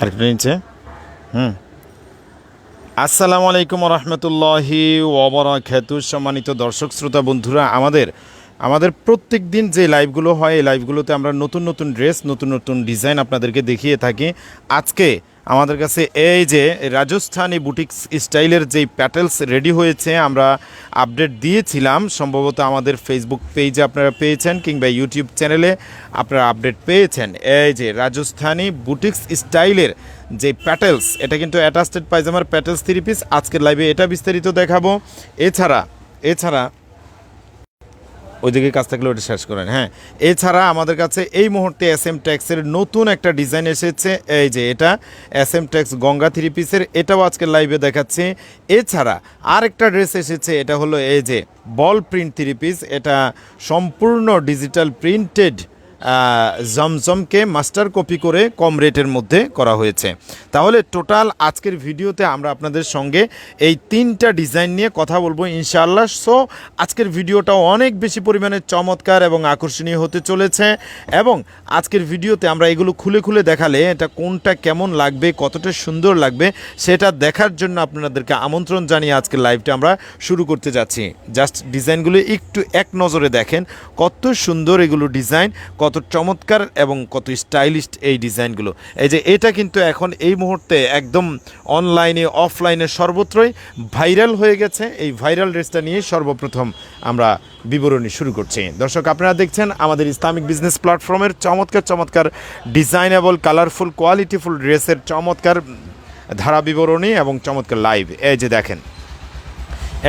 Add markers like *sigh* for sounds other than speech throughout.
আরেকটা নিচে। হুম। আসসালামু আলাইকুম রহমতুল্লাহি ওবরাকাতু। সম্মানিত দর্শক, শ্রোতা, বন্ধুরা, আমাদের আমাদের প্রত্যেক দিন যে লাইভগুলো হয়, এই লাইভগুলোতে আমরা নতুন নতুন ড্রেস, নতুন নতুন ডিজাইন আপনাদেরকে দেখিয়ে থাকি। আজকে আমাদের কাছে এই যে রাজস্থানী বুটিক্স স্টাইলের যেই প্যাটেলস রেডি হয়েছে, আমরা আপডেট দিয়েছিলাম। সম্ভবত আমাদের ফেসবুক পেজে আপনারা পেয়েছেন কিংবা ইউটিউব চ্যানেলে আপনারা আপডেট পেয়েছেন। এই যে রাজস্থানি বুটিক্স স্টাইলের যে প্যাটেলস, এটা কিন্তু অ্যাটাস্টেড পায়জামার প্যাটেলস থ্রি পিস আজকের লাইভে এটা বিস্তারিত দেখাবো। এছাড়া এছাড়া ওইদিকে কাজ থাকলে ওটা শেষ করেন হ্যাঁ। এছাড়া আমাদের কাছে এই মুহূর্তে এস এম ট্যাক্সের নতুন একটা ডিজাইন এসেছে, এই যে এটা S M Tex Ganga three পিসের এটাও আজকে লাইভে দেখাচ্ছি। এছাড়া আরেকটা ড্রেস এসেছে, এটা হলো এই যে বল প্রিন্ট থ্রি পিস এটা সম্পূর্ণ ডিজিটাল প্রিন্টেড জমজমকে মাস্টার কপি করে কম রেটের মধ্যে করা হয়েছে। তাহলে টোটাল আজকের ভিডিওতে আমরা আপনাদের সঙ্গে এই তিনটা ডিজাইন নিয়ে কথা বলব ইনশাআল্লাহ। সো আজকের ভিডিওটা অনেক বেশি পরিমাণে চমৎকার এবং আকর্ষণীয় হতে চলেছে এবং আজকের ভিডিওতে আমরা এগুলো খুলে খুলে দেখালে এটা কোনটা কেমন লাগবে, কতটা সুন্দর লাগবে, সেটা দেখার জন্য আপনাদেরকে আমন্ত্রণ জানিয়ে আজকের লাইভটা আমরা শুরু করতে যাচ্ছি। জাস্ট ডিজাইনগুলো একটু এক নজরে দেখেন, কত সুন্দর এগুলো ডিজাইন, কত চমৎকার এবং কত স্টাইলিশ এই ডিজাইনগুলো। এই যে এটা কিন্তু এখন এই মুহূর্তে একদম অনলাইনে, অফলাইনে সর্বত্রই ভাইরাল হয়ে গেছে। এই ভাইরাল ড্রেসটা নিয়ে সর্বপ্রথম আমরা বিবরণী শুরু করছি। দর্শক, আপনারা দেখছেন আমাদের ইসলামিক বিজনেস প্ল্যাটফর্মের চমৎকার চমৎকার ডিজাইনেবল, কালারফুল, কোয়ালিটিফুল ড্রেসের চমৎকার ধারা বিবরণী এবং চমৎকার লাইভ। এই যে দেখেন,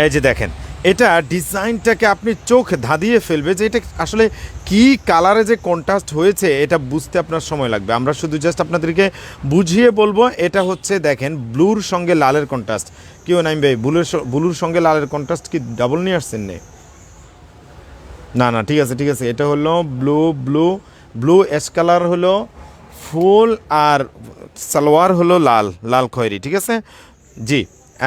এই যে দেখেন এটা ডিজাইনটাকে আপনি চোখ ধাঁধিয়ে ফেলবে যে এটা আসলে কি কালারে যে কন্ট্রাস্ট হয়েছে, এটা বুঝতে আপনার সময় লাগবে। আমরা শুধু জাস্ট আপনাদেরকে বুঝিয়ে বলব, এটা হচ্ছে দেখেন ব্লুর সঙ্গে লালের কন্ট্রাস্ট কেউ নাইম ভাই, ব্লুর ব্লুর সঙ্গে লালের কন্ট্রাস্ট কি ডাবল নিয়ে আসছেন নে? না না, ঠিক আছে ঠিক আছে। এটা হলো blue blue blue ash colour হলো ফুল আর সালোয়ার হলো লাল লাল খয়েরি, ঠিক আছে? জি।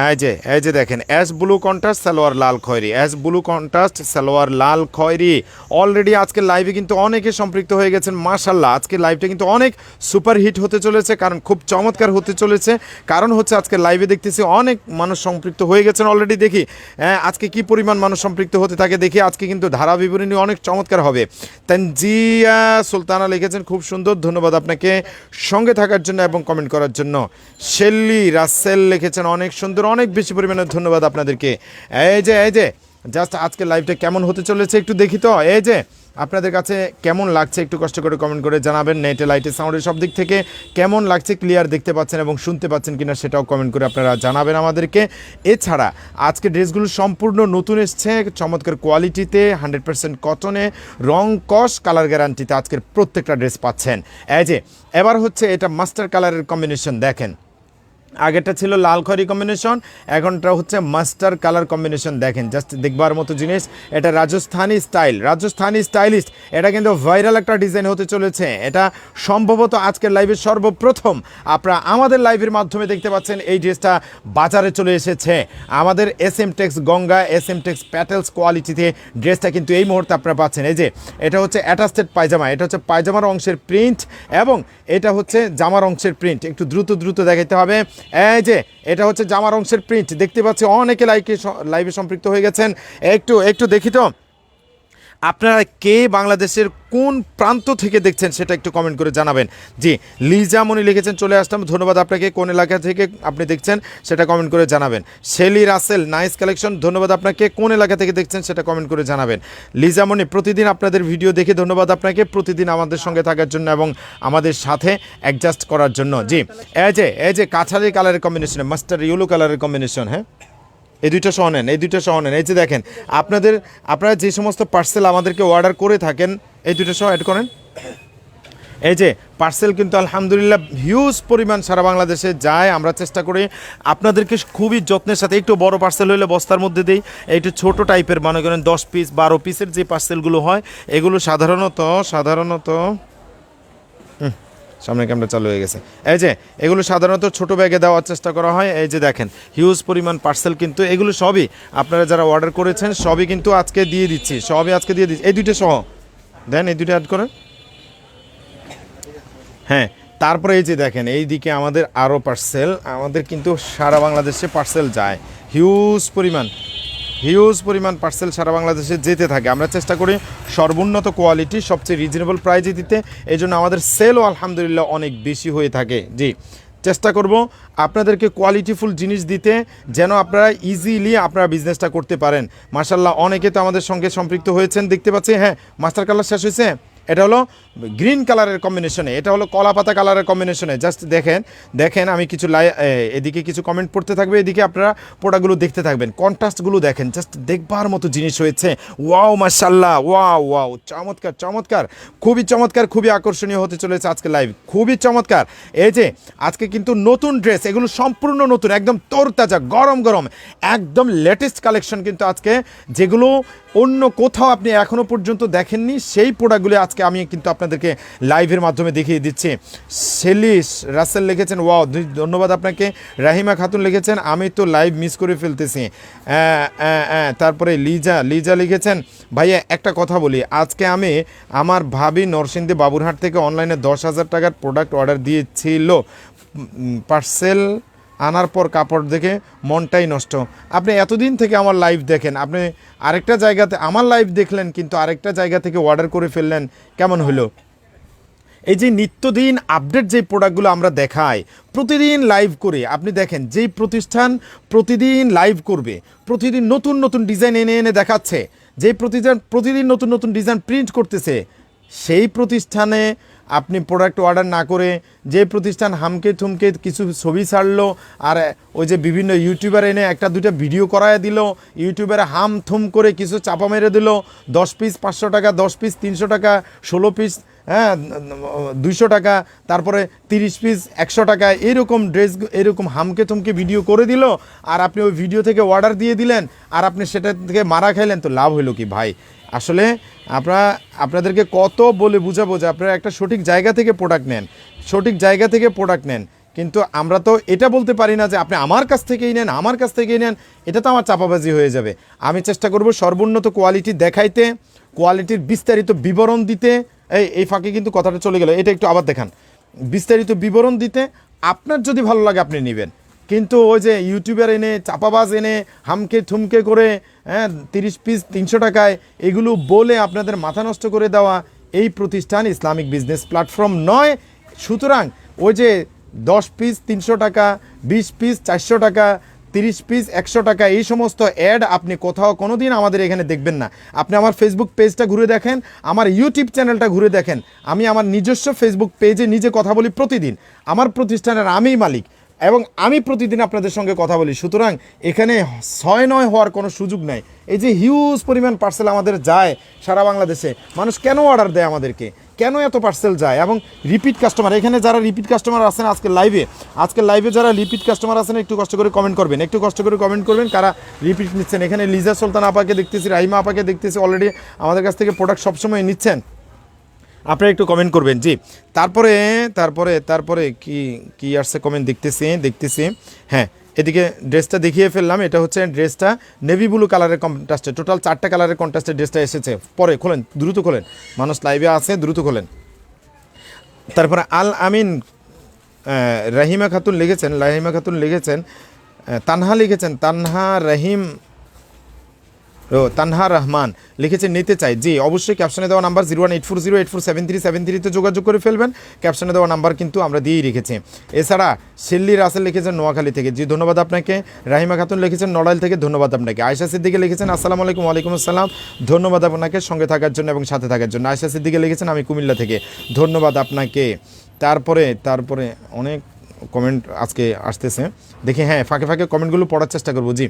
এই যে এই যে দেখেন অ্যাশ ব্লু কন্ট্রাস্ট সালোয়ার লাল খয়েরি। অ্যাশ ব্লু কন্ট্রাস্ট সালোয়ার লাল খয়েরি। অলরেডি আজকে লাইভে কিন্তু অনেকে সম্পৃক্ত হয়ে গেছেন মাশাল্লাহ আজকে লাইভটা কিন্তু অনেক সুপার হিট হতে চলেছে, কারণ খুব চমৎকার হতে চলেছে। কারণ হচ্ছে আজকে লাইভে দেখতেছি অনেক মানুষ সম্পৃক্ত হয়ে গেছেন অলরেডি দেখি। আজকে কি পরিমাণ মানুষ সম্পৃক্ত হতে থাকে, দেখি। আজকে কিন্তু ধারা বিবরণী অনেক চমৎকার হবে। তানজিয়া সুলতানা লিখেছেন, খুব সুন্দর, ধন্যবাদ আপনাকে সঙ্গে থাকার জন্য এবং কমেন্ট করার জন্য। শেল্লি রাসেল লিখেছেন, অনেক সুন্দর অনেক বেশি পরিমাণে ধন্যবাদ আপনাদেরকে। এই যে এই যে জাস্ট আজকে লাইভটা কেমন হতে চলেছে একটু দেখি তো? এই যে, আপনাদের কাছে কেমন লাগছে একটু কষ্ট করে কমেন্ট করে জানাবেন। নেটে লাইটে সাউন্ডের সব দিক থেকে কেমন লাগছে ক্লিয়ার দেখতে পাচ্ছেন এবং শুনতে পাচ্ছেন কিনা সেটাও কমেন্ট করে আপনারা জানাবেন আমাদেরকে। এছাড়া আজকে ড্রেসগুলো সম্পূর্ণ নতুন এসছে, চমৎকার কোয়ালিটিতে হান্ড্রেড পার্সেন্ট কটনে রং কস কালার গ্যারান্টিতে আজকের প্রত্যেকটা ড্রেস পাচ্ছেন। এই যে, এবার হচ্ছে এটা মাস্টার কালারের কম্বিনেশন দেখেন। আগেরটা ছিল লাল খয়েরি কম্বিনেশন এখনটা হচ্ছে মাস্টার কালার কম্বিনেশন দেখেন জাস্ট দেখবার মতো জিনিস, এটা রাজস্থানি স্টাইল রাজস্থানি স্টাইলিস্ট এটা কিন্তু ভাইরাল একটা ডিজাইন হতে চলেছে। এটা সম্ভবত আজকের লাইভের সর্বপ্রথম। আপনারা আমাদের লাইভের মাধ্যমে দেখতে পাচ্ছেন এই ড্রেসটা বাজারে চলে এসেছে। আমাদের S M Tex Ganga S M Tex petals কোয়ালিটিতে ড্রেসটা কিন্তু এই মুহূর্তে আপনারা পাচ্ছেন। এই যে, এটা হচ্ছে অ্যাটাস্টেড পায়জামা, এটা হচ্ছে পায়জামার অংশের প্রিন্ট এবং এটা হচ্ছে জামার অংশের প্রিন্ট একটু দ্রুত দ্রুত দেখাইতে হবে। এই যে, এটা হচ্ছে জামার অংশের প্রিন্ট দেখতে পাচ্ছি অনেকে লাইকে লাইভে সম্পৃক্ত হয়ে গেছেন। একটু একটু দেখি তো। আপনারা কে বাংলাদেশের কোন প্রান্ত থেকে দেখছেন সেটা একটু কমেন্ট করে জানাবেন। জি লিজামণি লিখেছেন, চলে আসলাম। ধন্যবাদ আপনাকে। কোন এলাকা থেকে আপনি দেখছেন সেটা কমেন্ট করে জানাবেন। শেলি রাসেল নাইস কালেকশন ধন্যবাদ আপনাকে। কোন এলাকা থেকে দেখছেন সেটা কমেন্ট করে জানাবেন। লিজামণি প্রতিদিন আপনাদের ভিডিও দেখে ধন্যবাদ আপনাকে। প্রতিদিন আমাদের সঙ্গে থাকার জন্য এবং আমাদের সাথে অ্যাডজাস্ট করার জন্য। জি, এই যে কাছারি কালারের কম্বিনেশন মাস্টার ইয়েলো কালারের কম্বিনেশন হ্যাঁ? এই দুইটা সহ নেন, এই দুইটা সহ নেন। এই যে দেখেন, আপনাদের, আপনারা যে সমস্ত পার্সেল আমাদেরকে অর্ডার করে থাকেন, এই দুইটা সহ অ্যাড করেন। এই যে পার্সেল কিন্তু আলহামদুলিল্লাহ হিউজ পরিমাণ সারা বাংলাদেশে যায়, আমরা চেষ্টা করি আপনাদেরকে খুবই যত্নের সাথে, একটু বড় পার্সেল হলে বস্তার মধ্যে দিই, একটু ছোট টাইপের মনে করেন দশ পিস বারো পিসের যে পার্সেলগুলো হয়, এগুলো সাধারণত সাধারণত সামনে ক্যামেরা চালু হয়ে গেছে। এই যে, এগুলো সাধারণত ছোট ব্যাগে দেওয়ার চেষ্টা করা হয়। এই যে দেখেন হিউজ পরিমাণ পার্সেল কিন্তু এগুলো সবই আপনারা যারা অর্ডার করেছেন, সবই কিন্তু আজকে দিয়ে দিচ্ছি, সবই আজকে দিয়ে দিচ্ছি। এই দুইটা সহ। দেন এই দুইটা অ্যাড করেন। হ্যাঁ তারপরে এই যে দেখেন এই দিকে আমাদের আরও পার্সেল আমাদের কিন্তু সারা বাংলাদেশে পার্সেল যায়। হিউজ পরিমাণ। হিউজ পরিমাণ পার্সেল সারা বাংলাদেশে যেতে থাকে। আমরা চেষ্টা করি সর্বোন্নত কোয়ালিটি, সবচেয়ে রিজনেবল প্রাইজে দিতে। এই জন্য আমাদের সেলও আলহামদুলিল্লাহ অনেক বেশি হয়ে থাকে। জি, চেষ্টা করব আপনাদেরকে কোয়ালিটিফুল জিনিস দিতে, যেন আপনারা ইজিলি আপনারা বিজনেসটা করতে পারেন। মার্শাল্লাহ অনেকে তো আমাদের সঙ্গে সম্পৃক্ত হয়েছেন, দেখতে পাচ্ছি হ্যাঁ মাস্টার কালার শেষ হয়েছে? এটা হলো গ্রিন কালারের কম্বিনেশনে এটা হলো কলা পাতা কালারের কম্বিনেশনে জাস্ট দেখেন দেখেন, আমি কিছু লাই এদিকে কিছু কমেন্ট পড়তে থাকবে, এদিকে আপনারা প্রোডাক্টগুলো দেখতে থাকবেন। কন্ট্রাস্টগুলো দেখেন জাস্ট দেখবার মতো জিনিস হয়েছে। ওয়াও মার্শাল্লাহ ওয়াও ওয়াও চমৎকার চমৎকার। খুবই চমৎকার, খুবই আকর্ষণীয় হতে চলেছে আজকে লাইভ খুবই চমৎকার। এই যে, আজকে কিন্তু নতুন ড্রেস এগুলো সম্পূর্ণ নতুন, একদম তোরতাজা, গরম গরম। একদম লেটেস্ট কালেকশন কিন্তু আজকে যেগুলো অন্য কোথাও আপনি এখনও পর্যন্ত দেখেননি, সেই প্রোডাক্টগুলি আজকে আমি কিন্তু আপনাদেরকে লাইভের মাধ্যমে দেখিয়ে দিচ্ছি। সেলিস রাসেল লিখেছেন ওয়াও ধন্যবাদ আপনাকে। রাহিমা খাতুন লিখেছেন, আমি তো লাইভ মিস করে ফেলতেছি। তারপরে লিজা লিজা লিখেছেন, ভাইয়া, একটা কথা বলি। আজকে আমি আমার ভাবি নরসিংদী বাবুরহাট থেকে অনলাইনে দশ হাজার টাকার প্রোডাক্ট অর্ডার দিয়েছিল। পার্সেল আনার পর কাপড় দেখে মনটাই নষ্ট। আপনি এতদিন থেকে আমার লাইভ দেখেন, আপনি আরেকটা জায়গাতে আমার লাইভ দেখলেন, কিন্তু আরেকটা জায়গা থেকে অর্ডার করে ফেললেন, কেমন হলো? এই যে নিত্যদিন আপডেট যে প্রোডাক্টগুলো আমরা দেখাই, প্রতিদিন লাইভ করে, আপনি দেখেন, যেই প্রতিষ্ঠান প্রতিদিন লাইভ করবে, প্রতিদিন নতুন নতুন ডিজাইন এনে এনে দেখাচ্ছে, যেই প্রতিষ্ঠান প্রতিদিন নতুন নতুন ডিজাইন প্রিন্ট করতেছে, সেই প্রতিষ্ঠানে আপনি প্রোডাক্ট অর্ডার না করে যে প্রতিষ্ঠান হামকে থুমকে কিছু ছবি ছাড়লো আর ওই যে বিভিন্ন ইউটিউবার এনে একটা দুইটা ভিডিও করায় দিল ইউটিউবারে হাম থুম করে কিছু চাপা মেরে দিল, দশ পিস পাঁচশো টাকা, দশ পিস তিনশো টাকা, ষোলো পিস হ্যাঁ দুইশো টাকা, তারপরে তিরিশ পিস একশো টাকা, এরকম ড্রেস এরকম হামকে তুমকে ভিডিও করে দিল, আর আপনি ওই ভিডিও থেকে অর্ডার দিয়ে দিলেন, আর আপনি সেটা থেকে মারা খাইলেন, তো লাভ হলো কি ভাই? আসলে আপনারা, আপনাদেরকে কত বলে বুঝাবো যে আপনারা একটা সঠিক জায়গা থেকে প্রোডাক্ট নেন, সঠিক জায়গা থেকে প্রোডাক্ট নেন। কিন্তু আমরা তো এটা বলতে পারি না যে আপনি আমার কাছ থেকেই নেন, আমার কাছ থেকেই নেন, এটা তো আমার চাপাবাজি হয়ে যাবে। আমি চেষ্টা করব সর্বোন্নত কোয়ালিটি দেখাইতে কোয়ালিটির বিস্তারিত বিবরণ দিতে। এই এই ফাঁকে কিন্তু কথাটা চলে গেল, এটা একটু আবার দেখান। বিস্তারিত বিবরণ দিতে, আপনার যদি ভালো লাগে আপনি নেবেন। কিন্তু ওই যে ইউটিউবার এনে, চাপাবাজ এনে, হামকে ঠুমকে করে হ্যাঁ তিরিশ পিস তিনশো টাকায় এগুলো বলে আপনাদের মাথা নষ্ট করে দেওয়া এই প্রতিষ্ঠান ইসলামিক বিজনেস প্ল্যাটফর্ম নয়। সুতরাং ওই যে দশ পিস তিনশো টাকা, বিশ পিস চারশো টাকা, তিরিশ পিস একশো টাকা, এই সমস্ত অ্যাড আপনি কোথাও কোনো দিন আমাদের এখানে দেখবেন না। আপনি আমার ফেসবুক পেজটা ঘুরে দেখেন, আমার ইউটিউব চ্যানেলটা ঘুরে দেখেন। আমি আমার নিজস্ব ফেসবুক পেজে নিজে কথা বলি প্রতিদিন। আমার প্রতিষ্ঠানের আমিই মালিক। এবং আমি প্রতিদিন আপনাদের সঙ্গে কথা বলি। সুতরাং এখানে ছয় নয় হওয়ার কোনো সুযোগ নাই। এই যে হিউজ পরিমাণ পার্সেল আমাদের যায় সারা বাংলাদেশে, মানুষ কেন অর্ডার দেয় আমাদেরকে? কেন এত পার্সেল যায়? এবং রিপিট কাস্টমার এখানে যারা রিপিট কাস্টমার আছেন আজকে লাইভে আজকে লাইভে যারা রিপিট কাস্টমার আছেন, একটু কষ্ট করে কমেন্ট করবেন। একটু কষ্ট করে কমেন্ট করবেন কারা রিপিট নিচ্ছেন। এখানে লিজা সুলতান আপাকে দেখতেছি, রাহিমা আপাকে দেখতেছি অলরেডি আমাদের কাছ থেকে প্রোডাক্ট সবসময় নিচ্ছেন। আপনারা একটু কমেন্ট করবেন, জি। তারপরে তারপরে তারপরে কি কি আসছে কমেন্ট দেখতেছি দেখতেছি। হ্যাঁ এদিকে ড্রেসটা দেখিয়ে ফেললাম, এটা হচ্ছে ড্রেসটা নেভি ব্লু কালারের কন্ট্রাস্টে টোটাল চারটা কালারের কন্ট্রাস্টে ড্রেসটা এসেছে। পরে, খোলেন, দ্রুত খোলেন। মানুষ লাইভে আছে, দ্রুত খোলেন। তারপরে আল আমিন রাহিমা খাতুন লিখেছেন, রাহিমা খাতুন লিখেছেন তানহা লিখেছেন, তানহা, রহিম ও, তানহা রহমান লিখেছে নিতে চাই। জি, অবশ্যই ক্যাপশনে দেওয়া number zero one eight four zero eight four seven three seven থ্রিতে যোগাযোগ করে ফেলবেন। ক্যাপশনে দেওয়া নাম্বার কিন্তু আমরা দিয়েই রেখেছি। এছাড়া শিল্লি রাসেল লিখেছেন নোয়াখালী থেকে। জি, ধন্যবাদ আপনাকে। রাহিমা খাতুন লিখেছেন নড়াইল থেকে। ধন্যবাদ আপনাকে। আয়সা সিদ্দিকে লিখেছেন, আসসালামু আলাইকুম, ওয়ালাইকুম আসসালাম। ধন্যবাদ আপনাকে সঙ্গে থাকার জন্য এবং সাথে থাকার জন্য। আয়সা সিদ্দিকে লিখেছেন, আমি কুমিল্লা থেকে। ধন্যবাদ আপনাকে। তারপরে তারপরে অনেক কমেন্ট আজকে আসতেছে। দেখি হ্যাঁ ফাঁকে ফাঁকে কমেন্টগুলো পড়ার চেষ্টা করব। জি।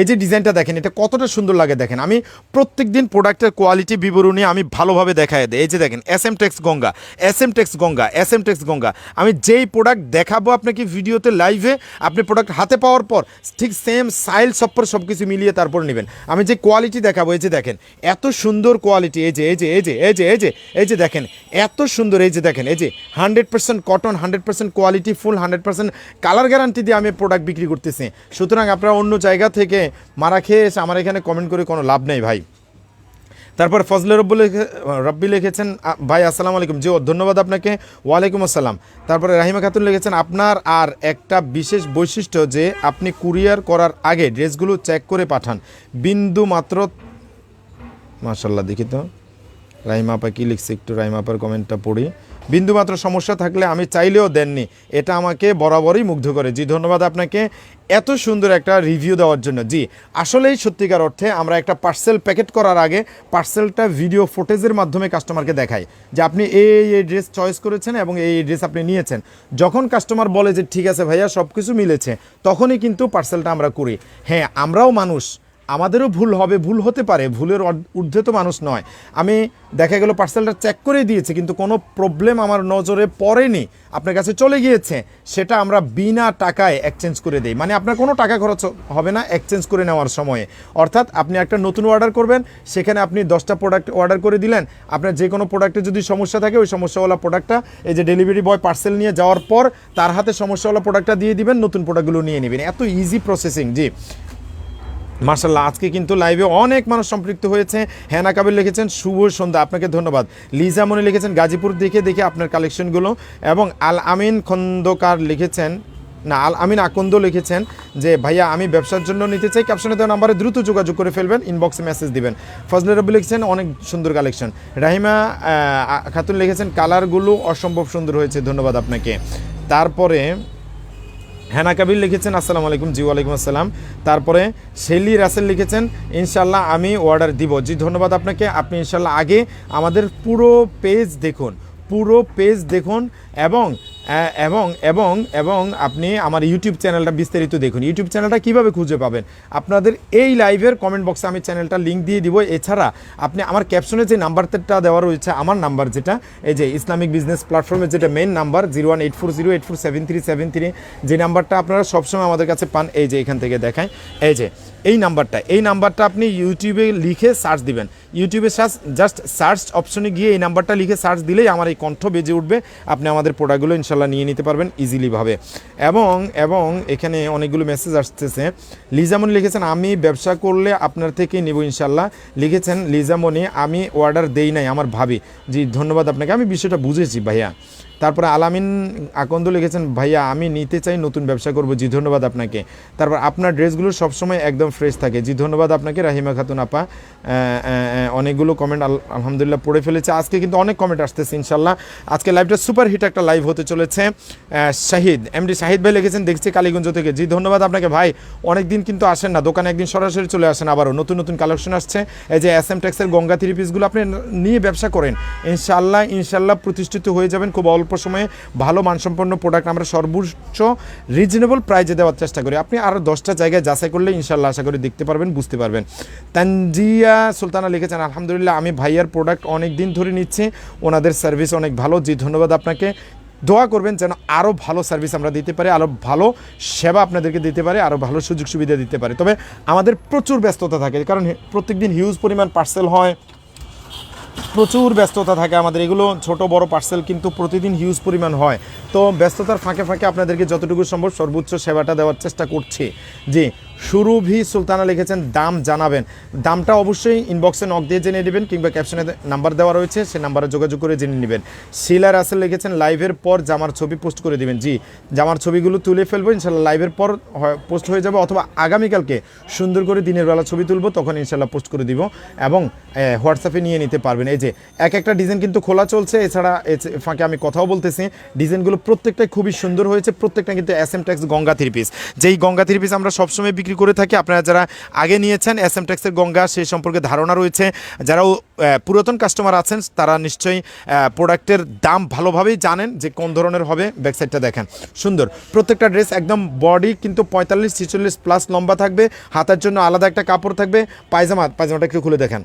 এই যে ডিজাইনটা দেখেন, এটা কতটা সুন্দর লাগে দেখেন। আমি প্রত্যেক দিন প্রোডাক্টের কোয়ালিটি বিবরণী আমি ভালোভাবে দেখায় দেয় এই যে দেখেন S M Tex Ganga S M Tex Ganga S M Tex Ganga আমি যেই প্রোডাক্ট দেখাবো আপনাকে ভিডিওতে লাইভে আপনি প্রোডাক্ট হাতে পাওয়ার পর ঠিক সেম সাইল সপ্পর সব কিছু মিলিয়ে তারপর নেবেন। আমি যে কোয়ালিটি দেখাবো, এই যে দেখেন, এত সুন্দর কোয়ালিটি এই যে এই যে এই যে এই যে এই যে এই যে দেখেন, এত সুন্দর, এই যে দেখেন, এই যে hundred percent cotton hundred percent quality full hundred percent colour guarantee দিয়ে আমি প্রোডাক্ট বিক্রি করতেছি। সুতরাং আপনারা অন্য জায়গা থেকে মারা খেয়ে এসে আমার এখানে কমেন্ট করে কোনো লাভ নেই ভাই। তারপর ফজলে রব্বুল রব্বি লিখেছেন ভাই আসসালামু আলাইকুম। জি ধন্যবাদ আপনাকে। ওয়ালাইকুম আসসালাম। তারপরে রাহিমা খাতুন লিখেছেন, আপনার আর একটা বিশেষ বৈশিষ্ট্য যে আপনি কুরিয়ার করার আগে ড্রেসগুলো চেক করে পাঠান। বিন্দু মাত্র মাশাল্লাহ দেখি তো। রাহিমা আপা কী লিখছে, একটু রাহিমা আপার কমেন্টটা পড়ি। বিন্দুমাত্র সমস্যা থাকলে আমি চাইলেও দেননি। এটা আমাকে বরাবরই মুগ্ধ করে। জি, ধন্যবাদ আপনাকে এত সুন্দর একটা রিভিউ দেওয়ার জন্য। জি, আসলেই সত্যিকার অর্থে আমরা একটা পার্সেল প্যাকেট করার আগে পার্সেলটা ভিডিও ফুটেজের মাধ্যমে কাস্টমারকে দেখাই যে আপনি এই এই ড্রেস চয়েস করেছেন এবং এই ড্রেস আপনি নিয়েছেন। যখন কাস্টমার বলে যে, ঠিক আছে ভাইয়া সব কিছু মিলেছে, তখনই কিন্তু পার্সেলটা আমরা করি। হ্যাঁ আমরাও মানুষ আমাদেরও ভুল হবে, ভুল হতে পারে, ভুলের ঊর্ধ্বে তো মানুষ নয়। আমি দেখা গেল পার্সেলটা চেক করে দিয়েছি, কিন্তু কোনো প্রবলেম আমার নজরে পড়েনি। আপনার কাছে চলে গিয়েছে, সেটা আমরা বিনা টাকায় এক্সচেঞ্জ করে দিই। মানে আপনার কোনো টাকা খরচ হবে না এক্সচেঞ্জ করে নেওয়ার সময়ে। অর্থাৎ আপনি একটা নতুন অর্ডার করবেন, সেখানে আপনি দশটা প্রোডাক্ট অর্ডার করে দিলেন। আপনার যে কোনো প্রোডাক্টে যদি সমস্যা থাকে, ওই সমস্যাওয়ালা প্রোডাক্টটা এই যে ডেলিভারি বয় পার্সেল নিয়ে যাওয়ার পর, তার হাতে সমস্যাওয়ালা প্রোডাক্টটা দিয়ে দিবেন, নতুন প্রোডাক্টগুলো নিয়ে নেবেন। এত ইজি প্রসেসিং জি। মার্শাল্লাহ, আজকে কিন্তু লাইভে অনেক মানুষ সম্পৃক্ত হয়েছে। হ্যানা কাবির লিখেছেন, শুভ সন্ধ্যা, আপনাকে ধন্যবাদ। লিজা মনে লিখেছেন, গাজীপুর দেখে দেখে আপনার কালেকশনগুলো এবং আল আমিন খন্দকার লিখেছেন, না আল আমিন আকন্দ লিখেছেন যে, ভাইয়া, আমি ব্যবসার জন্য নিতে চাই। ক্যাপশনে দেওয়া নাম্বারে দ্রুত যোগাযোগ করে ফেলবেন ইনবক্সে মেসেজ দিবেন। ফজলে রব্বি লিখেছেন, অনেক সুন্দর কালেকশন রাহিমা খাতুন লিখেছেন কালারগুলো অসম্ভব সুন্দর হয়েছে, ধন্যবাদ আপনাকে। তারপরে হ্যানা কাবির লিখেছেন, আসসালামু আলাইকুম, জি, ওয়ালাইকুম আসসালাম। তারপরে শেলি রাসেল লিখেছেন ইনশাল্লাহ আমি অর্ডার দিব। জি, ধন্যবাদ আপনাকে। আপনি ইনশাল্লাহ আগে আমাদের পুরো পেজ দেখুন, পুরো পেজ দেখুন এবং এবং এবং এবং আপনি আমার ইউটিউব চ্যানেলটা বিস্তারিত দেখুন। ইউটিউব চ্যানেলটা কীভাবে খুঁজে পাবেন? আপনাদের এই লাইভের কমেন্ট বক্সে আমি চ্যানেলটা লিঙ্ক দিয়ে দিব। এছাড়া আপনি আমার ক্যাপশনে যে নাম্বারটা দেওয়া রয়েছে, আমার নাম্বার যেটা, এই যে ইসলামিক বিজনেস প্ল্যাটফর্মের যেটা main number zero one eight four zero eight four seven three seven three যে নাম্বারটা আপনারা সবসময় আমাদের কাছে পান, এই যে এখান থেকে দেখায়। এই যে এই নাম্বারটা এই নাম্বারটা আপনি ইউটিউবে লিখে সার্চ দিবেন। ইউটিউবে সার্চ জাস্ট সার্চ অপশনে গিয়ে এই নাম্বারটা লিখে সার্চ দিলেই আমার এই কণ্ঠ বেজে উঠবে। আপনি আমাদের প্রোডাক্টগুলো ইনশাল্লাহ নিয়ে নিতে পারবেন ইজিলিভাবে এবং এবং এখানে অনেকগুলো মেসেজ আসতেছে। লিজামনি লিখেছেন, আমি ব্যবসা করলে আপনার থেকেই নেব ইনশাল্লাহ। লিখেছেন লিজামনি আমি অর্ডার দেই নাই আমার ভাবি। জি, ধন্যবাদ আপনাকে। আমি বিষয়টা বুঝেছি ভাইয়া। তারপরে আলামিন আকন্দ লিখেছেন, ভাইয়া, আমি নিতে চাই নতুন ব্যবসা করব, জি ধন্যবাদ আপনাকে। তারপর আপনার ড্রেসগুলো সবসময় একদম ফ্রেশ থাকে। জি ধন্যবাদ আপনাকে, রাহিমা খাতুন আপা। অনেকগুলো কমেন্ট আলহামদুলিল্লাহ পড়ে ফেলেছে। আজকে কিন্তু অনেক কমেন্ট আসতেছে ইনশাল্লাহ আজকে লাইভটা সুপার হিট একটা লাইভ হতে চলেছে। শাহিদ এমডি শাহিদ ভাই লিখেছেন, দেখছি কালীগঞ্জ থেকে। জি ধন্যবাদ আপনাকে ভাই। অনেক দিন কিন্তু আসেন না, দোকানে একদিন সরাসরি চলে আসেন আবারও। নতুন নতুন কালেকশন আসছে। এই যে এস এম টেক্সের গঙ্গা থ্রি পিসগুলো আপনি নিয়ে ব্যবসা করেন। ইনশাল্লাহ ইনশাল্লাহ প্রতিষ্ঠিত হয়ে যাবেন, খুব অল্প সময়ে ভালো মানসম্পন্ন প্রোডাক্ট আমরা সর্বোচ্চ রিজনেবল প্রাইজে দেওয়ার চেষ্টা করি। আপনি আরও দশটা জায়গায় যাচাই করলে ইনশাল্লাহ আশা করি দেখতে পারবেন, বুঝতে পারবেন। তানজিয়া সুলতানা লিখেছেন, আলহামদুলিল্লাহ, আমি ভাইয়ার প্রোডাক্ট অনেক দিন ধরে নিচ্ছি। ওনাদের সার্ভিস অনেক ভালো। জি, ধন্যবাদ আপনাকে। দোয়া করবেন যেন আরও ভালো সার্ভিস আমরা দিতে পারি আরও ভালো সেবা আপনাদেরকে দিতে পারে আরও ভালো সুযোগ সুবিধা দিতে পারে। তবে আমাদের প্রচুর ব্যস্ততা থাকে কারণ প্রত্যেকদিন হিউজ পরিমাণ পার্সেল হয়। প্রচুর ব্যস্ততা থাকে আমাদের। এগুলো ছোট বড় পার্সেল কিন্তু প্রতিদিন হিউজ পরিমাণ হয়। তো ব্যস্ততার ফাঁকে ফাঁকে আপনাদেরকে যতটুকু সম্ভব সর্বোচ্চ সেবাটা দেওয়ার চেষ্টা করছি। জি। সুরভি সুলতানা লিখেছেন, দাম জানাবেন। দামটা অবশ্যই ইনবক্সে নক দিয়ে জেনে নেবেন কিংবা ক্যাপশনে নাম্বার দেওয়া রয়েছে, সে নাম্বারে যোগাযোগ করে জেনে নেবেন। শিলা রাসেল লিখেছেন লাইভের পর জামার ছবি পোস্ট করে দিবেন। জি, জামার ছবিগুলো তুলে ফেলব, ইনশাল্লাহ লাইভের পর পোস্ট হয়ে যাবে, অথবা আগামীকালকে সুন্দর করে দিনের বেলা ছবি তুলবো, তখন ইনশাল্লাহ পোস্ট করে দিব এবং হোয়াটসঅ্যাপে নিয়ে নিতে পারবেন। এই যে, এক একটা ডিজাইন কিন্তু খোলা চলছে, এছাড়া এছ- ফাঁকে আমি কথাও বলতেছি ডিজাইনগুলো প্রত্যেকটাই খুবই সুন্দর হয়েছে, প্রত্যেকটা কিন্তু S M Tex Ganga three piece যেই গঙ্গা থ্রি পিস আমরা সবসময় বিক্রি করে থাকি। আপনারা যারা আগে নিয়েছেন এস এম ট্যাক্সের গঙ্গা সেই সম্পর্কে ধারণা রয়েছে। যারাও পুরাতন কাস্টমার আছেন, তারা নিশ্চয়ই প্রোডাক্টের দাম ভালোভাবেই জানেন যে কোন ধরনের হবে। ব্যাকসাইডটা দেখেন। সুন্দর। প্রত্যেকটা ড্রেস একদম বডি কিন্তু পঁয়তাল্লিশ, ছিচল্লিশ প্লাস লম্বা থাকবে। হাতার জন্য আলাদা একটা কাপড় থাকবে। পায়জামা, পায়জামাটা একটু খুলে দেখেন।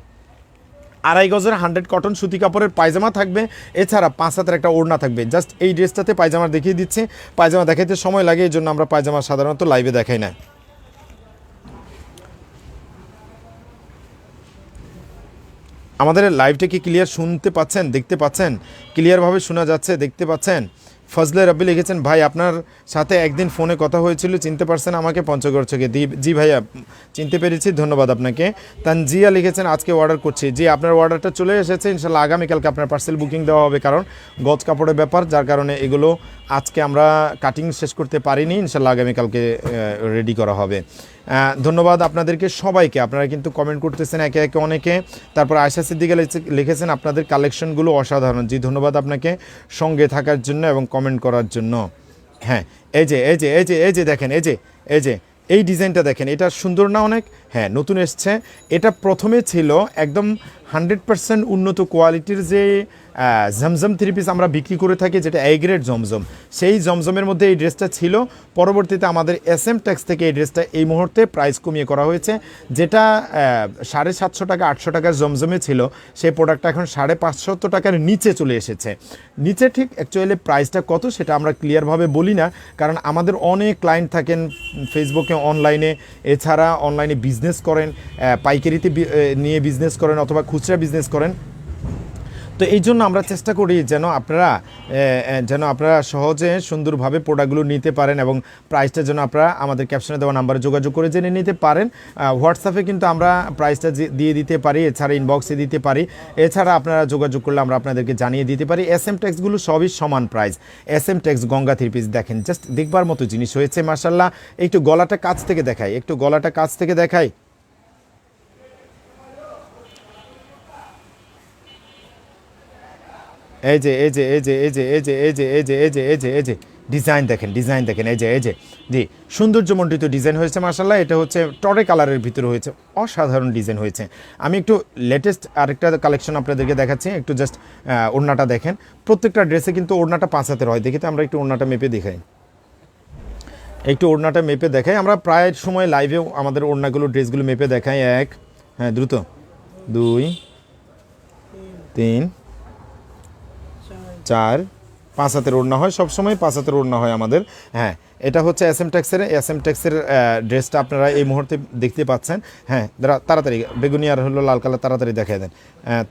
আড়াই গজের হান্ড্রেড কটন সুতি কাপড়ের পায়জামা থাকবে। এছাড়া পাঁচ হাতের একটা ওড়না থাকবে। জাস্ট এই ড্রেসটাতে পায়জামা দেখিয়ে দিচ্ছে। পায়জামা দেখাইতে সময় লাগে এই জন্য আমরা পায়জামা সাধারণত লাইভে দেখাই না। আমাদের লাইভটা কি ক্লিয়ার শুনতে পাচ্ছেন, দেখতে পাচ্ছেন? ক্লিয়ারভাবে শোনা যাচ্ছে, দেখতে পাচ্ছেন? ফজলে রব্বি লিখেছেন, ভাই, আপনার সাথে একদিন ফোনে কথা হয়েছিল, চিনতে পারছেন আমাকে পঞ্চগড় থেকে। জি ভাইয়া, চিনতে পেরেছি, ধন্যবাদ আপনাকে। তানজিয়া লিখেছেন, আজকে অর্ডার করছি। জি, আপনার অর্ডারটা চলে এসেছে, ইনশাল্লাহ আগামীকালকে আপনার পার্সেল বুকিং দেওয়া হবে, কারণ গজ কাপড়ের ব্যাপার, যার কারণে এগুলো আজকে আমরা কাটিং শেষ করতে পারিনি, ইনশাল্লাহ আগামীকালকে রেডি করা হবে। ধন্যবাদ আপনাদেরকে সবাইকে। আপনারা কিন্তু কমেন্ট করতেছেন একে একে অনেকে। তারপর আয়সা সিদ্দিকা লিখে- লিখেছেন, আপনাদের কালেকশনগুলো অসাধারণ। জি, ধন্যবাদ আপনাকে সঙ্গে থাকার জন্য এবং কমেন্ট করার জন্য। হ্যাঁ এই যে এই যে এই যে এই যে দেখেন, এই যে এই যে, এই ডিজাইনটা দেখেন, এটা সুন্দর না অনেক? হ্যাঁ নতুন এসছে। এটা প্রথমে ছিল একদম হান্ড্রেড পার্সেন্ট উন্নত কোয়ালিটির যে জমজম থ্রি পিস আমরা বিক্রি করে থাকি, যেটা এ গ্রেড জমজম। সেই জমজমের মধ্যে এই ড্রেসটা ছিল। পরবর্তীতে আমাদের এস এম ট্যাক্স থেকে এই ড্রেসটা এই মুহূর্তে প্রাইস কমিয়ে করা হয়েছে, যেটা সাড়ে সাতশো টাকা, আটশো টাকার জমজমে ছিল। সেই প্রোডাক্টটা এখন সাড়ে পাঁচশত টাকার নিচে চলে এসেছে। নিচে ঠিক অ্যাকচুয়ালি প্রাইসটা কত সেটা আমরা ক্লিয়ারভাবে বলি না, কারণ আমাদের অনেক ক্লায়েন্ট থাকেন ফেসবুকে অনলাইনে এছাড়া অনলাইনে বিজনেস করেন পাইকারিতে নিয়ে বিজনেস করেন অথবা খুচরা বিজনেস করেন তো এই জন্য আমরা চেষ্টা করি যেন আপনারা যেন আপনারা সহজে সুন্দরভাবে প্রোডাক্টগুলো নিতে পারেন এবং প্রাইসটা যেন আপনারা আমাদের ক্যাপশনে দেওয়া নাম্বারে যোগাযোগ করে জেনে নিতে পারেন। হোয়াটসঅ্যাপে কিন্তু আমরা প্রাইসটা দিয়ে দিতে পারি, এছাড়া ইনবক্সে দিতে পারি। এছাড়া আপনারা যোগাযোগ করলে আমরা আপনাদেরকে জানিয়ে দিতে পারি। এস এম ট্যাক্সগুলো সবই সমান price S M Tex Ganga three piece দেখেন জাস্ট দেখবার মতো জিনিস হয়েছে মার্শাল্লাহ একটু গলাটা কাছ থেকে দেখাই, একটু গলাটা কাছ থেকে দেখাই। এই যে এই যে এই যে এই যে এই যে এই যে এই যে এই যে এই যে এই যে ডিজাইন দেখেন ডিজাইন দেখেন এই যে এই যে জি সৌন্দর্যমণ্ডিত ডিজাইন হয়েছে মার্শাল্লাহ এটা হচ্ছে টরে কালারের ভিতরে হয়েছে অসাধারণ ডিজাইন হয়েছে আমি একটু লেটেস্ট আরেকটা কালেকশন আপনাদেরকে দেখাচ্ছি একটু জাস্ট ওড়নাটা দেখেন প্রত্যেকটা ড্রেসে কিন্তু ওড়নাটা পাঁচ হাতের হয় দেখি তো আমরা একটু ওড়নাটা মেপে দেখাই একটু ওড়নাটা মেপে দেখাই আমরা প্রায় সময় লাইভেও আমাদের ওড়নাগুলো ড্রেসগুলো মেপে দেখাই এক হ্যাঁ দ্রুত দুই তিন চার পাঁচ হাতের ওড়না হয় সবসময় পাঁচ হাতের ওড়না হয় আমাদের। হ্যাঁ এটা হচ্ছে এস এম ট্যাক্সের এস এম ট্যাক্সের ড্রেসটা আপনারা এই মুহূর্তে দেখতে পাচ্ছেন। হ্যাঁ তাড়াতাড়ি, বেগুনি আর হলো লাল কালার তাড়াতাড়ি দেখাই দেন।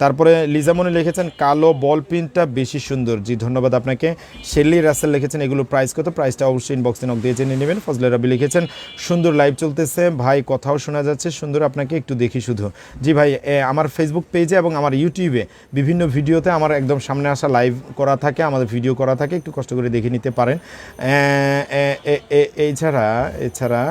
তারপরে লিজামনি লিখেছেন, কালো বল প্রিন্টটা বেশি সুন্দর। জি, ধন্যবাদ আপনাকে। শেলি রাসেল লিখেছেন, এগুলো প্রাইস কত? প্রাইসটা অবশ্যই ইনবক্সে নক দিয়ে জেনে নেবেন। ফজলে রবি লিখেছেন, সুন্দর লাইভ চলতেছে। ভাই, কথাও শোনা যাচ্ছে, সুন্দর আপনাকে একটু দেখি শুধু। জি ভাই আমার ফেসবুক পেজে এবং আমার ইউটিউবে বিভিন্ন ভিডিওতে আমার একদম সামনে আসা লাইভ করা থাকে, আমাদের ভিডিও করা থাকে, একটু কষ্ট করে দেখে নিতে পারেন। এছাড়া এছাড়া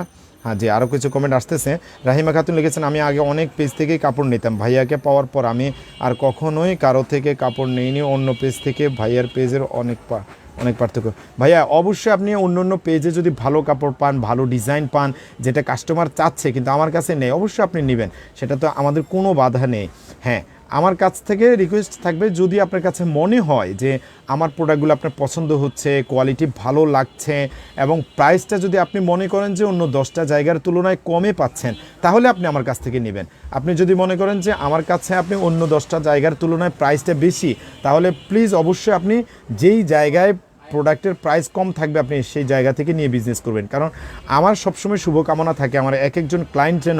হ্যাঁ জি আরও কিছু কমেন্ট আসতেছে। রাহিমা খাতুন লিখেছেন, আমি আগে অনেক পেজ থেকেই কাপড় নিতাম। ভাইয়াকে পাওয়ার পর আমি আর কখনোই কারও থেকে কাপড় নিইনি। অন্য পেজ থেকে ভাইয়ার পেজের অনেক পা, অনেক পার্থক্য। ভাইয়া, অবশ্যই আপনি অন্য অন্য পেজে যদি ভালো কাপড় পান, ভালো ডিজাইন পান, যেটা কাস্টমার চাচ্ছে কিন্তু আমার কাছে নেই, অবশ্যই আপনি নেবেন। সেটা তো আমাদের কোনো বাধা নেই। হ্যাঁ আমার কাছ থেকে রিকোয়েস্ট থাকবে যদি আপনার কাছে মনে হয় যে আমার প্রোডাক্টগুলো আপনার পছন্দ হচ্ছে কোয়ালিটি ভালো লাগছে এবং প্রাইসটা যদি আপনি মনে করেন যে অন্য দশটা জায়গার তুলনায় কমে পাচ্ছেন, তাহলে আপনি আমার কাছ থেকে নেবেন। আপনি যদি মনে করেন যে আমার কাছে আপনি অন্য দশটা জায়গার তুলনায় প্রাইসটা বেশি, তাহলে প্লিজ অবশ্যই আপনি যেই জায়গায় প্রোডাক্টের প্রাইস কম থাকবে, আপনি সেই জায়গা থেকে নিয়ে বিজনেস করবেন। কারণ আমার সবসময় শুভকামনা থাকে আমার এক একজন ক্লায়েন্ট যেন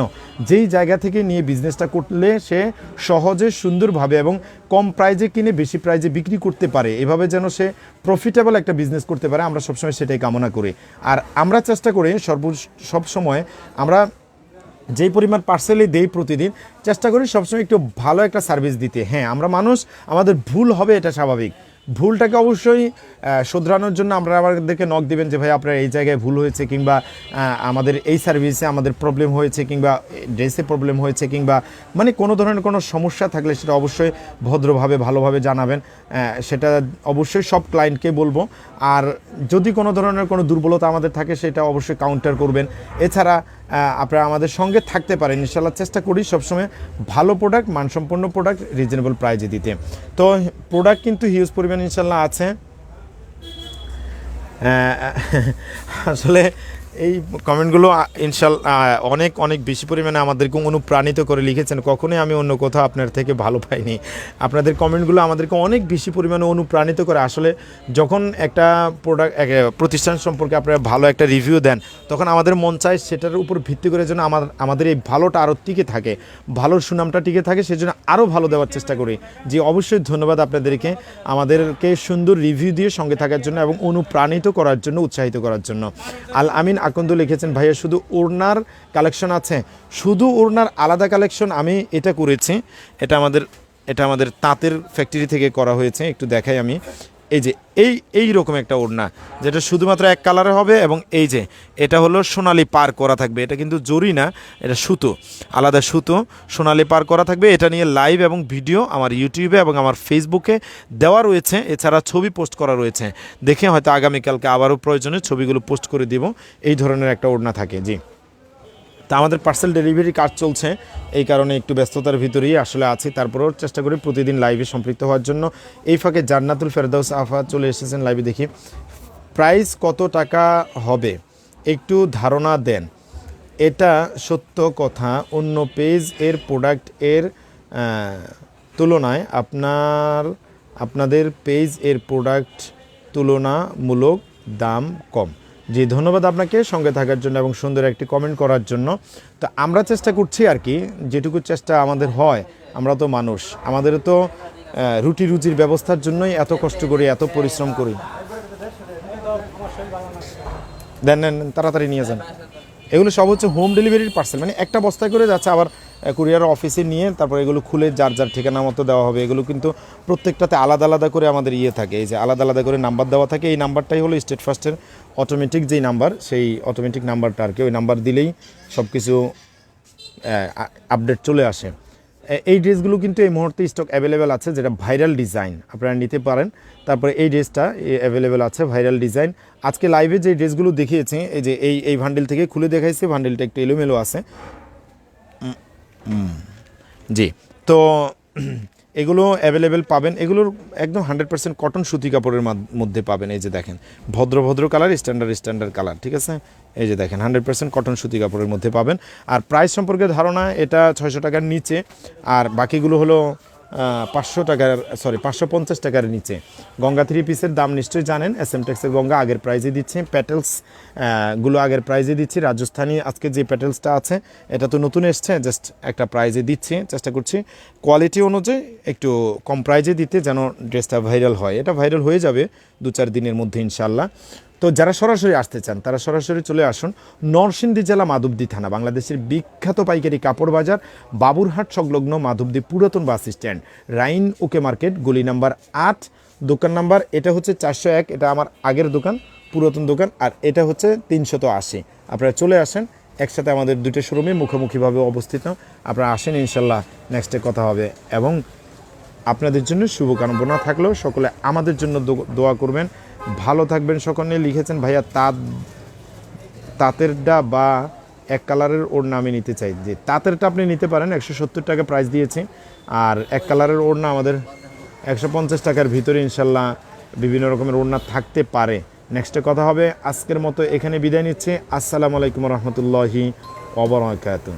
যেই জায়গা থেকে নিয়ে বিজনেসটা করলে সে সহজে, সুন্দরভাবে এবং কম প্রাইজে কিনে বেশি প্রাইজে বিক্রি করতে পারে। এভাবে যেন সে প্রফিটেবল একটা বিজনেস করতে পারে, আমরা সবসময় সেটাই কামনা করি। আর আমরা চেষ্টা করি সর্ব সবসময় আমরা যেই পরিমাণ পার্সেলই দেই প্রতিদিন, চেষ্টা করি সবসময় একটু ভালো একটা সার্ভিস দিতে। হ্যাঁ আমরা মানুষ, আমাদের ভুল হবে এটা স্বাভাবিক। ভুলটাকে অবশ্যই শোধরানোর জন্য আমরা আমাদেরকে নক দিবেন যে, ভাই, আপনার এই জায়গায় ভুল হয়েছে কিংবা আমাদের এই সার্ভিসে আমাদের প্রবলেম হয়েছে কিংবা ড্রেসে প্রবলেম হয়েছে কিংবা মানে কোনো ধরনের কোনো সমস্যা থাকলে সেটা অবশ্যই ভদ্রভাবে, ভালোভাবে জানাবেন। সেটা অবশ্যই সব ক্লায়েন্টকে বলব। আর যদি কোনো ধরনের কোনো দুর্বলতা আমাদের থাকে, সেটা অবশ্যই কাউন্টার করবেন। এছাড়া আপনারা আমাদের সঙ্গে থাকতে পারেন। ইনশাল্লাহ চেষ্টা করি সবসময় ভালো প্রোডাক্ট মানসম্পন্ন প্রোডাক্ট রিজনেবল প্রাইজে দিতে। তো প্রোডাক্ট কিন্তু হিউজ পরিমাণ ইনশাল্লাহ আছে। আসলে এই কমেন্টগুলো ইনশাল অনেক অনেক বেশি পরিমাণে আমাদেরকে অনুপ্রাণিত করে লিখেছেন। কখনোই আমি অন্য কোথাও আপনার থেকে ভালো পাইনি। আপনাদের কমেন্টগুলো আমাদেরকে অনেক বেশি পরিমাণে অনুপ্রাণিত করে। আসলে যখন একটা প্রোডাক্ট প্রতিষ্ঠান সম্পর্কে আপনারা ভালো একটা রিভিউ দেন, তখন আমাদের মন চায় সেটার উপর ভিত্তি করে যেন আমার আমাদের এই ভালোটা আরও টিকে থাকে। ভালোর সুনামটা টিকে থাকে, সেজন্য আরও ভালো দেওয়ার চেষ্টা করি। যে অবশ্যই ধন্যবাদ আপনাদেরকে আমাদেরকে সুন্দর রিভিউ দিয়ে সঙ্গে থাকার জন্য এবং অনুপ্রাণিত করার জন্য, উৎসাহিত করার জন্য। আল আমিন আকন্দ লিখেছেন, ভাইয়া, শুধু ওড়নার কালেকশন আছে। শুধু ওড়নার আলাদা কালেকশন আমি এটা করেছি। এটা আমাদের এটা আমাদের তাঁতের ফ্যাক্টরি থেকে করা হয়েছে, একটু দেখাই আমি। এই যে, এই এই রকম একটা ওড়না, যেটা শুধুমাত্র এক কালারে হবে এবং এই যে, এটা হলো সোনালি পার করা থাকবে। এটা কিন্তু জরি না, এটা সুতো, আলাদা সুতো, সোনালি পার করা থাকবে। এটা নিয়ে লাইভ এবং ভিডিও আমার ইউটিউবে এবং আমার ফেসবুকে দেওয়া রয়েছে। এছাড়া ছবি পোস্ট করা রয়েছে। দেখে হয়তো আগামীকালকে আবারও প্রয়োজনে ছবিগুলো পোস্ট করে দিব। এই ধরনের একটা ওড়না থাকে, জি। তা আমাদের পার্সেল ডেলিভারি কাজ চলছে। এই কারণে একটু ব্যস্ততার ভিতরেই আসলে আছি। তারপরেও চেষ্টা করি প্রতিদিন লাইভে সম্পৃক্ত হওয়ার জন্য। এই ফাঁকে জান্নাতুল ফেরদাউস আফা চলে এসেছেন লাইভে দেখি। প্রাইস কত টাকা হবে? একটু ধারণা দেন। এটা সত্য কথা। অন্য পেজ এর প্রোডাক্টের তুলনায় আপনার, আপনাদের পেজ এর প্রোডাক্ট তুলনামূলক দাম কম। জি, ধন্যবাদ আপনাকে সঙ্গে থাকার জন্য এবং সুন্দর একটি কমেন্ট করার জন্য। তো আমরা চেষ্টা করছি আর কি, যেটুকু চেষ্টা আমাদের হয়, আমরা তো মানুষ। আমাদের তো রুটি রুজির ব্যবস্থার জন্যই এত কষ্ট করি, এত পরিশ্রম করি। দেন তাড়াতাড়ি নিয়ে যান। এগুলো সব হচ্ছে হোম ডেলিভারির পার্সেল মানে একটা বস্তায় করে যাচ্ছে, আবার কুরিয়ার অফিসে নিয়ে তারপর এগুলো খুলে যার যার ঠিকানা মতো দেওয়া হবে, এগুলো কিন্তু প্রত্যেকটাতে আলাদা আলাদা করে আমাদের ইয়ে থাকে। এই যে আলাদা আলাদা করে নাম্বার দেওয়া থাকে, এই নাম্বারটাই হলো স্টেট ফার্স্টের অটোমেটিক যেই নাম্বার সেই অটোমেটিক নাম্বারটা আর কি। ওই নাম্বার দিলেই সব কিছু আপডেট চলে আসে। এই ড্রেসগুলো কিন্তু এই মুহূর্তে স্টক অ্যাভেলেবেল আছে, যেটা ভাইরাল ডিজাইন আপনারা নিতে পারেন। তারপরে এই ড্রেসটা অ্যাভেলেবেল আছে ভাইরাল ডিজাইন আজকে লাইভে যে ড্রেসগুলো দেখিয়েছে, এই যে এই এই ভান্ডেল থেকে খুলে দেখাইছি ভান্ডেলটা একটু এলোমেলো আছে। জি। তো *clears throat* এগুলো অ্যাভেলেবেল পাবেন। এগুলোর একদম হান্ড্রেড পার্সেন্ট কটন সুতি কাপড়ের মধ্যে পাবেন। এই যে দেখেন, ভদ্র ভদ্র কালার স্ট্যান্ডার্ড স্ট্যান্ডার্ড কালার ঠিক আছে? এই যে দেখেন হান্ড্রেড পার্সেন্ট কটন সুতি কাপড়ের মধ্যে পাবেন। আর প্রাইস সম্পর্কে ধারণা, এটা ছয়শো টাকার নিচে। আর বাকিগুলো হলো পাঁচশো টাকার সরি পাঁচশো পঞ্চাশ টাকার নিচে। গঙ্গা থ্রি পিসের দাম নিশ্চয়ই জানেন। এস এম টেক্সের গঙ্গা আগের প্রাইজে দিচ্ছে। প্যাটেলসগুলো আগের প্রাইজে দিচ্ছি। রাজস্থানী আজকে যে প্যাটেলসটা আছে, এটা তো নতুন এসছে জাস্ট একটা প্রাইজে দিচ্ছি। চেষ্টা করছি কোয়ালিটি অনুযায়ী একটু কম প্রাইজে দিতে যেন ড্রেসটা ভাইরাল হয়। এটা ভাইরাল হয়ে যাবে দু চার দিনের মধ্যে ইনশাল্লাহ তো যারা সরাসরি আসতে চান, তারা সরাসরি চলে আসুন নরসিংদী জেলা মাধবদী থানা, বাংলাদেশের বিখ্যাত পাইকারি কাপড় বাজার, বাবুরহাট সংলগ্ন মাধবদী পুরাতন বাস স্ট্যান্ড, রাইন ওকে মার্কেট, গলি নাম্বার আট, দোকান নাম্বার, এটা হচ্ছে চারশো এক, এটা আমার আগের দোকান, পুরাতন দোকান, আর এটা হচ্ছে তিনশত আশি। আপনারা চলে আসেন, একসাথে আমাদের দুটো শোরুমে মুখোমুখিভাবে অবস্থিত। আপনারা আসেন, ইনশাল্লাহ নেক্সটে কথা হবে। এবং আপনাদের জন্য শুভকামনা থাকলেও সকলে আমাদের জন্য দোয়া করবেন। ভালো থাকবেন সকলে লিখেছেন, ভাইয়া, তাঁত, তাঁতেরটা বা এক কালারের ওড়না আমি নিতে চাই। যে তাঁতেরটা আপনি নিতে পারেন, একশো সত্তর টাকা প্রাইস দিয়েছি। আর এক কালারের ওড়না আমাদের একশো পঞ্চাশ টাকার ভিতরে ইনশাল্লাহ বিভিন্ন রকমের ওড়না থাকতে পারে। নেক্সটে কথা হবে, আজকের মতো এখানে বিদায় নিচ্ছে। আসসালামু আলাইকুম রহমতুল্লাহি অবরাকাতুহ